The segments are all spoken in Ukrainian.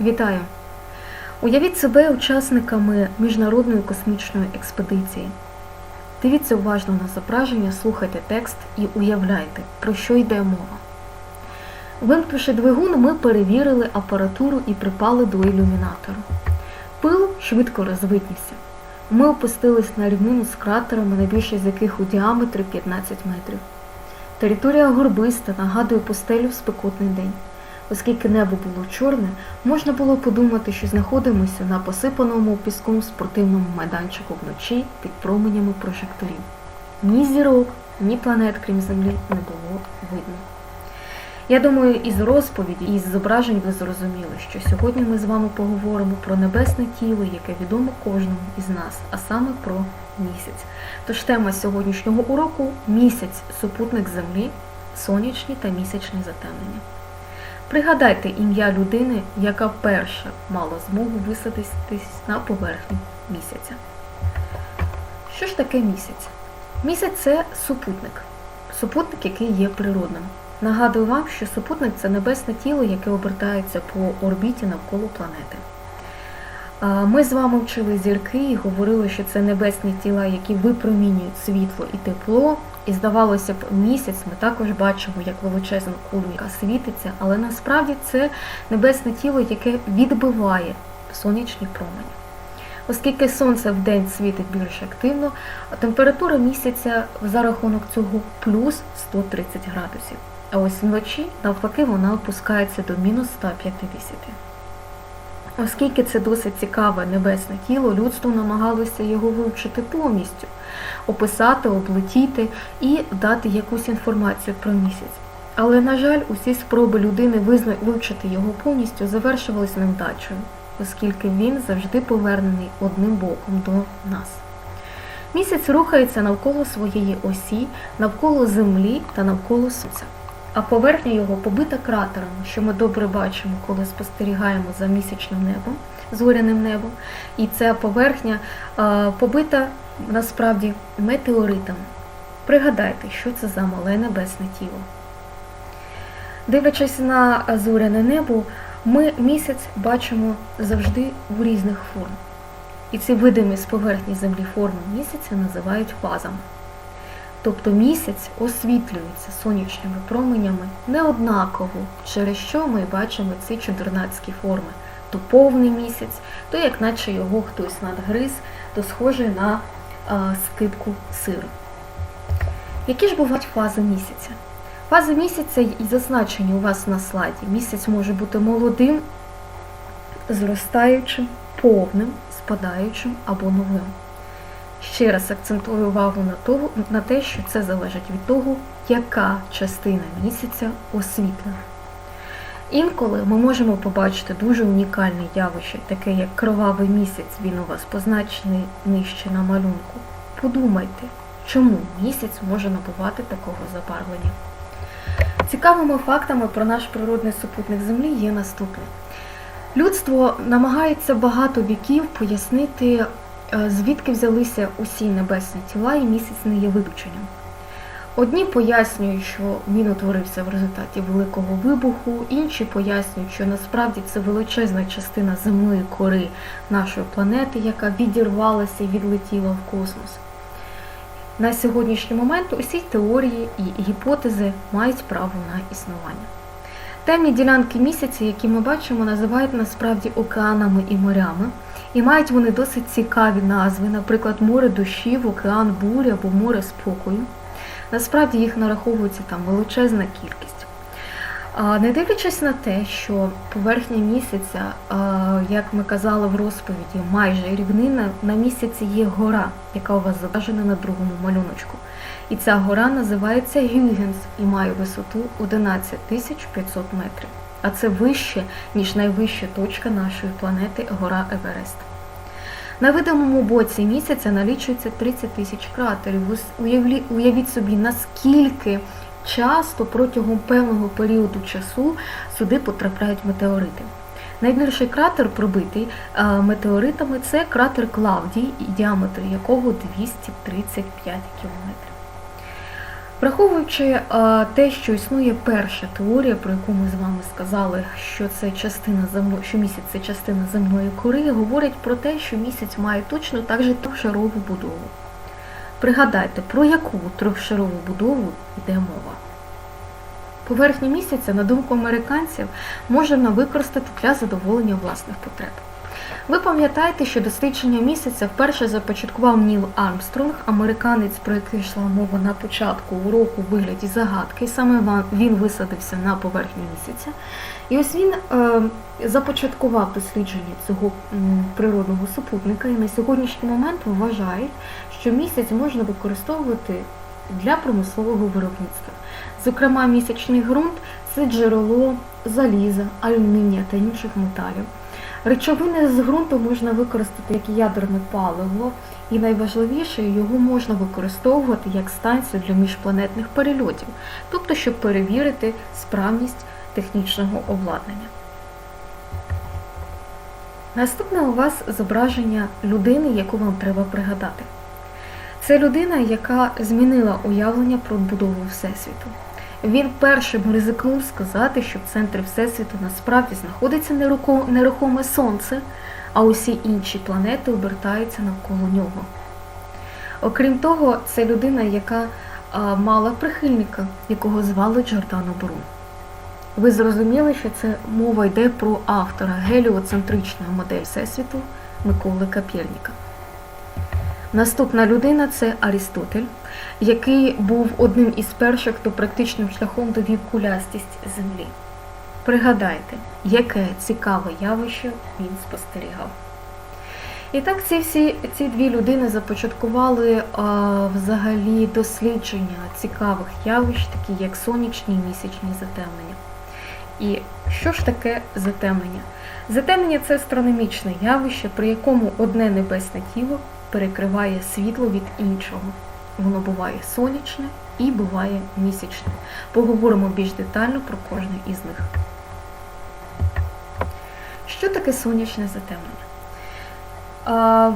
Вітаю! Уявіть себе учасниками міжнародної космічної експедиції. Дивіться уважно на зображення, слухайте текст і уявляйте, про що йде мова. Вимкнувши двигун, ми перевірили апаратуру і припали до ілюмінатору. Пил швидко розвиднівся. Ми опустились на рівнину з кратерами, найбільший з яких у діаметрі 15 метрів. Територія горбиста нагадує пустелю в спекотний день. Оскільки небо було чорне, можна було подумати, що знаходимося на посипаному піском спортивному майданчику вночі під променями прожекторів. Ні зірок, ні планет, крім Землі, не було видно. Я думаю, із розповіді, і з зображень ви зрозуміли, що сьогодні ми з вами поговоримо про небесне тіло, яке відомо кожному із нас, а саме про місяць. Тож тема сьогоднішнього уроку місяць, супутник Землі, сонячні та місячні затемнення. Пригадайте ім'я людини, яка перша мала змогу висадитись на поверхню місяця. Що ж таке місяць? Місяць це супутник. Супутник, який є природним. Нагадую вам, що супутник це небесне тіло, яке обертається по орбіті навколо планети. Ми з вами вчили зірки і говорили, що це небесні тіла, які випромінюють світло і тепло. І здавалося б, місяць ми також бачимо як величезну кулю, яка світиться, але насправді це небесне тіло, яке відбиває сонячні промені. Оскільки сонце в день світить більш активно, температура місяця за рахунок цього плюс 130 градусів. А ось вночі, навпаки, вона опускається до мінус 150. Оскільки це досить цікаве небесне тіло, людство намагалося його вивчити повністю, описати, облетіти і дати якусь інформацію про місяць. Але, на жаль, усі спроби людини вивчити його повністю завершувалися невдачею, оскільки він завжди повернений одним боком до нас. Місяць рухається навколо своєї осі, навколо Землі та навколо Сонця а поверхня його побита кратерами, що ми добре бачимо, коли спостерігаємо за місячним небом, зоряним небом. І ця поверхня побита насправді метеоритами. Пригадайте, що це за мале небесне тіло. Дивлячись на зоряне небо, ми місяць бачимо завжди в різних форм. І ці видимі з поверхні землі форми місяця називають фазами. Тобто місяць освітлюється сонячними променями неоднаково, через що ми бачимо ці чудернацькі форми. То повний місяць, то як наче його хтось надгриз, то схожий на а, скипку сиру. Які ж бувають фази місяця? Фази місяця і зазначені у вас на слайді. Місяць може бути молодим, зростаючим, повним, спадаючим або новим. Ще раз акцентую увагу на того, на те, що це залежить від того, яка частина місяця освітлена. Інколи ми можемо побачити дуже унікальне явище, таке як кровавий місяць, він у вас позначений нижче на малюнку. Подумайте, чому місяць може набувати такого забарвлення. Цікавими фактами про наш природний супутник Землі є наступне. Людство намагається багато віків пояснити звідки взялися усі небесні тіла і місяць не є виключенням. Одні пояснюють, що він утворився в результаті великого вибуху, інші пояснюють, що насправді це величезна частина земної кори нашої планети, яка відірвалася і відлетіла в космос. На сьогоднішній момент усі теорії і гіпотези мають право на існування. Темні ділянки місяця, які ми бачимо, називають насправді океанами і морями. І мають вони досить цікаві назви, наприклад, море душів, океан бурі або море спокою. Насправді їх нараховується там величезна кількість. Не дивлячись на те, що поверхня місяця, як ми казали в розповіді, майже рівнина, на місяці є гора, яка у вас зображена на другому малюночку. І ця гора називається Гюйгенс і має висоту 11 500 метрів а це вище, ніж найвища точка нашої планети гора Еверест. На видимому боці місяця налічується 30 тисяч кратерів. Уявіть собі, наскільки часто протягом певного періоду часу сюди потрапляють метеорити. Найбільший кратер, пробитий метеоритами, це кратер Клавдій, діаметр якого 235 км. Враховуючи е, те, що існує перша теорія, про яку ми з вами сказали, що це частина земно... що місяць це частина земної кори, говорять про те, що місяць має точно так же трьохшарову будову. Пригадайте, про яку трьохшарову будову йде мова. Поверхню місяця, на думку американців, можна використати для задоволення власних потреб. Ви пам'ятаєте, що дослідження місяця вперше започаткував Ніл Армстронг, американець, про який йшла мова на початку уроку у вигляді загадки. Саме він висадився на поверхню місяця. І ось він е, започаткував дослідження цього природного супутника. І на сьогоднішній момент вважають, що місяць можна використовувати для промислового виробництва. Зокрема, місячний ґрунт це джерело заліза, алюмінія та інших металів. Речовини з ґрунту можна використати як ядерне паливо, і найважливіше, його можна використовувати як станцію для міжпланетних перельотів, тобто щоб перевірити справність технічного обладнання. Наступне у вас зображення людини, яку вам треба пригадати. Це людина, яка змінила уявлення про будову Всесвіту. Він першим ризикнув сказати, що в центрі Всесвіту насправді знаходиться нерухоме сонце, а усі інші планети обертаються навколо нього. Окрім того, це людина, яка мала прихильника, якого звали Джордано Брун. Ви зрозуміли, що це мова йде про автора геліоцентричної моделі Всесвіту Миколи Капєльніка. Наступна людина це Арістотель, який був одним із перших, хто практичним шляхом довів кулястість Землі. Пригадайте, яке цікаве явище він спостерігав. І так ці всі ці дві людини започаткували а, взагалі дослідження цікавих явищ, такі як сонячні і місячні затемнення. І що ж таке затемнення? Затемнення це астрономічне явище, при якому одне небесне тіло перекриває світло від іншого. Воно буває сонячне і буває місячне. Поговоримо більш детально про кожне із них. Що таке сонячне затемнення?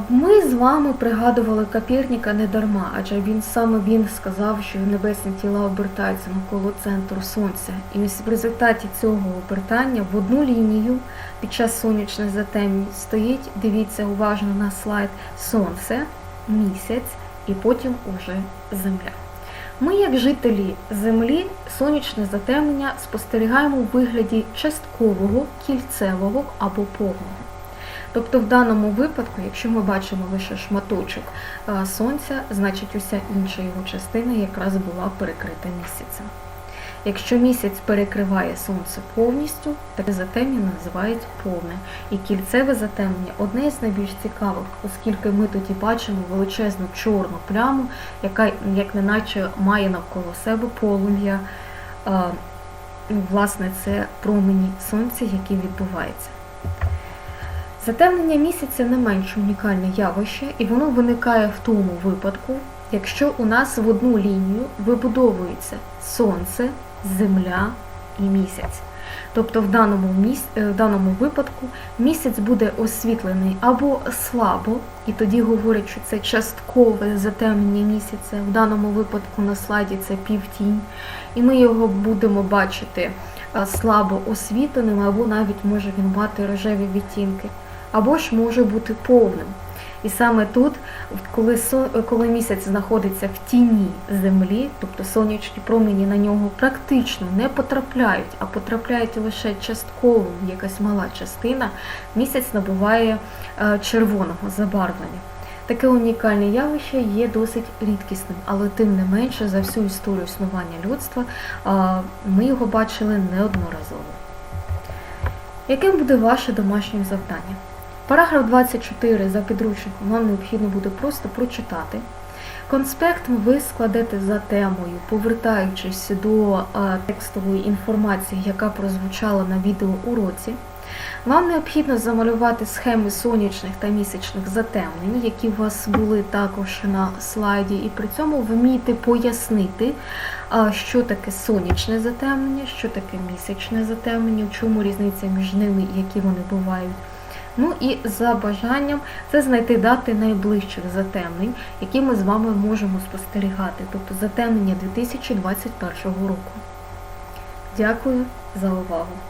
Ми з вами пригадували Капірніка не дарма, адже він саме він сказав, що небесні тіла обертаються навколо центру Сонця. І в результаті цього обертання в одну лінію під час сонячних затемнень стоїть, дивіться уважно на слайд, Сонце, місяць і потім уже Земля. Ми, як жителі Землі, сонячне затемнення спостерігаємо у вигляді часткового, кільцевого або повного. Тобто в даному випадку, якщо ми бачимо лише шматочок сонця, значить уся інша його частина якраз була перекрита місяцем. Якщо місяць перекриває сонце повністю, таке затемнення називають повне. І кільцеве затемнення одне із найбільш цікавих, оскільки ми тоді бачимо величезну чорну пляму, яка як неначе має навколо себе полум'я. Ну, Власне, це промені сонця, які відбуваються. Затемнення місяця не менш унікальне явище, і воно виникає в тому випадку, якщо у нас в одну лінію вибудовується Сонце, Земля і місяць. Тобто в даному, міс... е, в даному випадку місяць буде освітлений або слабо, і тоді говорять, що це часткове затемнення місяця. В даному випадку на слайді це півтінь, і ми його будемо бачити слабо освітленим, або навіть може він мати рожеві відтінки або ж може бути повним. І саме тут, коли коли місяць знаходиться в тіні землі, тобто сонячні промені на нього практично не потрапляють, а потрапляють лише частково якась мала частина, місяць набуває е, червоного забарвлення. Таке унікальне явище є досить рідкісним, але тим не менше за всю історію існування людства ми його бачили неодноразово. Яким буде ваше домашнє завдання? Параграф 24 за підручником вам необхідно буде просто прочитати. Конспект ви складете за темою, повертаючись до е, текстової інформації, яка прозвучала на відеоуроці. Вам необхідно замалювати схеми сонячних та місячних затемнень, які у вас були також на слайді, і при цьому вмієте пояснити, що таке сонячне затемнення, що таке місячне затемнення, в чому різниця між ними, які вони бувають. Ну і за бажанням це знайти дати найближчих затемнень, які ми з вами можемо спостерігати, тобто затемнення 2021 року. Дякую за увагу!